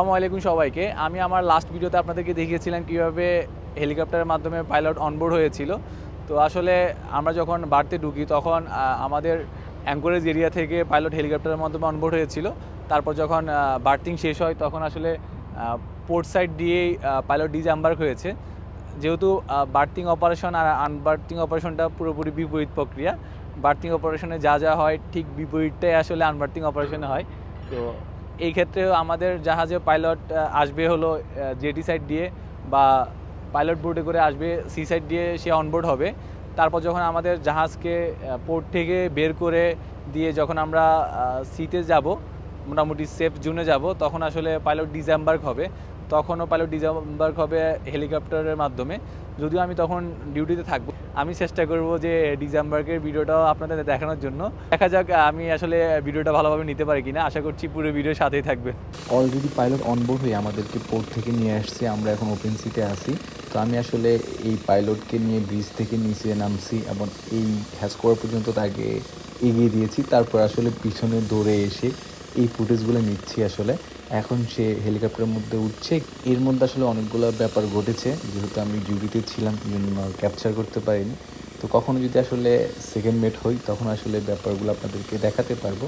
আসসালামু আলাইকুম সবাইকে। আমি আমার লাস্ট ভিডিওতে আপনাদেরকে দেখিয়েছিলাম কীভাবে হেলিকপ্টারের মাধ্যমে পাইলট অনবোর্ড হয়েছিল। তো আসলে আমরা যখন বাড়তে ঢুকি তখন আমাদের অ্যাঙ্করেজ এরিয়া থেকে পাইলট হেলিকপ্টারের মাধ্যমে অনবোর্ড হয়েছিল। তারপর যখন বার্থিং শেষ হয় তখন আসলে পোর্ট সাইড দিয়েই পাইলট ডিজাম্বার্ক হয়েছে। যেহেতু বার্থিং অপারেশন আর আনবার্থিং অপারেশনটা পুরোপুরি বিপরীত প্রক্রিয়া। বার্থিং অপারেশনে যা যা হয় ঠিক বিপরীতটাই আসলে আনবার্থিং অপারেশনে হয়। তো এই ক্ষেত্রে আমাদের জাহাজে পাইলট আসবে হলো জেটি সাইড দিয়ে বা পাইলট বোর্ডে করে আসবে সি সাইড দিয়ে সে অনবোর্ড হবে। তারপর যখন আমাদের জাহাজকে পোর্ট থেকে বের করে দিয়ে যখন আমরা সিতে যাব, মোটামুটি সেফ জোনে যাব, তখন আসলে পাইলট ডিজাম্বার্ক হবে। তখনও পাইলট ডিজাম্বার্ক হবে হেলিকপ্টারের মাধ্যমে। যদিও আমি তখন ডিউটিতে থাকব আমি চেষ্টা করব যে ডিজাম্বার্কের ভিডিওটাও আপনাদের দেখানোর জন্য। দেখা যাক আমি আসলে ভিডিওটা ভালোভাবে নিতে পারি কিনা। আশা করছি পুরো ভিডিও সাথেই থাকবে। অলরেডি পাইলট অনবোর্ড হয়ে আমাদেরকে পোর্ট থেকে নিয়ে আসছে, আমরা এখন ওপেন সিতে আছি। তো আমি আসলে এই পাইলটকে নিয়ে ব্রিজ থেকে নিচে নামছি এবং এই হ্যাসকোয়ার পর্যন্ত তাকে এগিয়ে দিয়েছি। তারপর আসলে পিছনে দৌড়ে এসে এই ফুটেজগুলো নিচ্ছি আসলে। এখন সে হেলিকপ্টারের মধ্যে উঠছে। এর মধ্যে আসলে অনেকগুলো ব্যাপার ঘটেছে। যেহেতু আমি ডিউটিতে ছিলাম জন্য ক্যাপচার করতে পারিনি। তো কখনো যদি আসলে সেকেন্ড মেট হই, তখন আসলে ব্যাপারগুলো আপনাদেরকে দেখাতে পারব।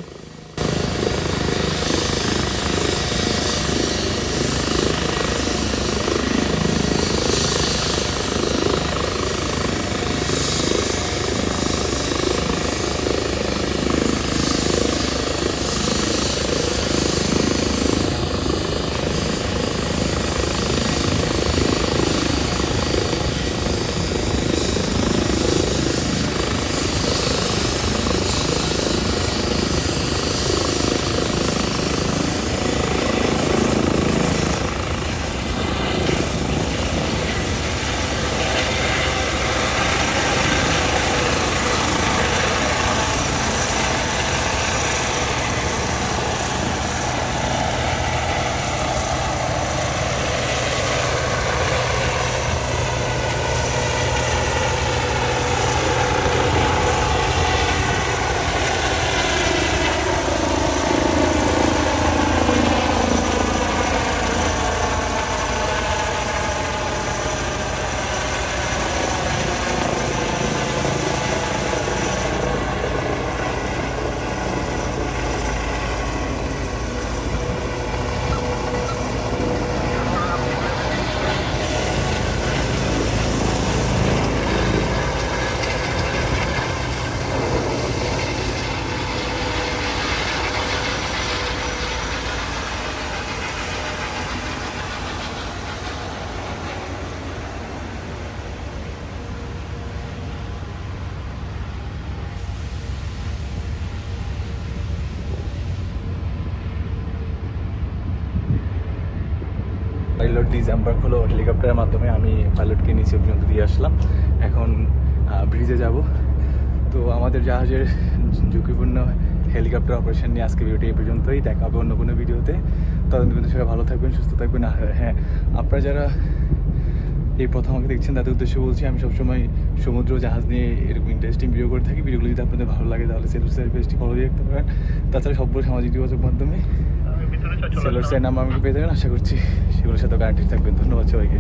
পাইলট ডিজাম্বার্ক হলো হেলিকপ্টারের মাধ্যমে, আমি পাইলটকে নিচে পর্যন্ত দিয়ে আসলাম। এখন ব্রিজে যাব। তো আমাদের জাহাজের ঝুঁকিপূর্ণ হেলিকপ্টার অপারেশন নিয়ে আজকে ভিডিওটি এই পর্যন্তই। দেখা হবে অন্য কোনো ভিডিওতে তখন কিন্তু সবাই ভালো থাকবেন, সুস্থ থাকবেন। আর হ্যাঁ আপনারা যারা এই প্রথম আমাকে দেখছেন, তাদের উদ্দেশ্যে বলছি, আমি সবসময় সমুদ্র, জাহাজ নিয়ে এরকম ইন্টারেস্টিং ভিডিও করে থাকি। ভিডিওগুলো যদি আপনাদের ভালো লাগে, তাহলে সেলুর সার্ভিসটি ফলো দিয়ে রাখতে পারেন। তাছাড়া সবগুলো সামাজিক যোগাযোগ মাধ্যমে। সেলুর সাইন নাম আমাকে পেয়ে যাবেন আশা করছি সেগুলোর সাথে কানেক্টেড থাকবেন। ধন্যবাদ সবাইকে।